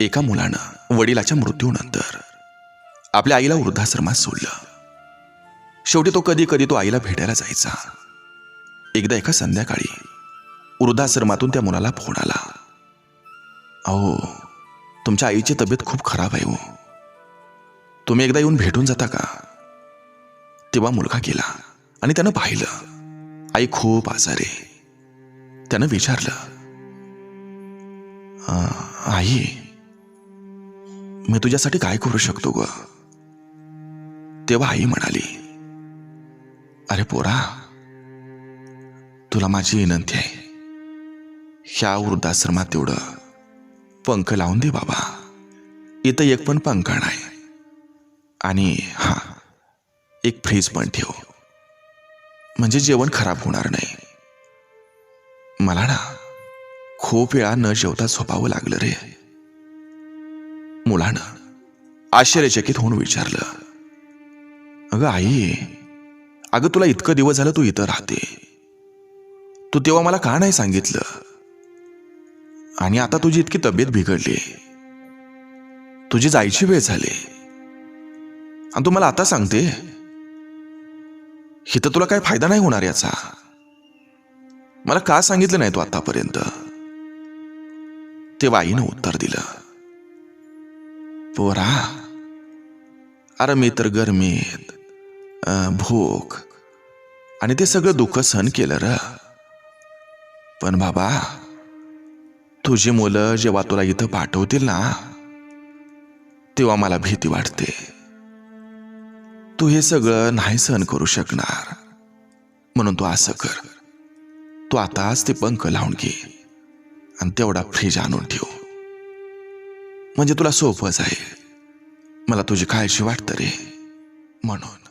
एका मुलानं वडिलाच्या मृत्यूनंतर आपल्या आईला वृद्धाश्रमात सोडलं. शेवटी तो कधी कधी तो आईला भेटायला जायचा. एकदा एका संध्याकाळी वृद्धाश्रमातून त्या मुलाला फोन आला. अहो तुमच्या आईची तब्येत खूप खराब आहे हो. तुम्ही एकदा येऊन भेटून जाता का? तेव्हा मुलगा गेला आणि त्यानं पाहिलं आई खूप आजारे त्यानं विचारलं आई मी तुझ्यासाठी काय करू शकतो ग? तेव्हा आई म्हणाली अरे पोरा तुला माझी विनंती आहे. ह्या वृद्धाश्रमात तेवढं पंख लावून दे बाबा. इथं एक पण पंखा नाही. आणि हा एक फ्रीज पण ठेव. म्हणजे जेवण खराब होणार नाही. मला ना खूप वेळा न जेवता झोपावं लागलं रे. मुलानं आश्चर्यचकित होऊन विचारलं अगं आई अगं तुला इतकं दिवस झालं तू इथं राहते. तू तेव्हा मला का नाही सांगितलं? आणि आता तुझी इतकी तब्येत बिघडली. तुझी जायची वेळ झाली. आणि तू मला आता सांगते? इथं तुला काय फायदा नाही होणार याचा. मला का सांगितलं नाही तू आतापर्यंत? तेव्हा आईनं उत्तर दिलं पोरा अरे मी तर गरमीत भूक आणि ते सगळं दुःख सहन केलं र। पण बाबा तुझी मुलं जेव्हा तुला इथं पाठवतील ना तेव्हा मला भीती वाटते। तू हे सगळं नाही सहन करू शकणार। म्हणून तू असं कर। तू आताच ते पंख लावून घे आणि तेवढा फ्रीज आणून ठेव। म्हणजे तुला सोपं जाईल. मला तुझी काळजी वाटतं रे. म्हणून.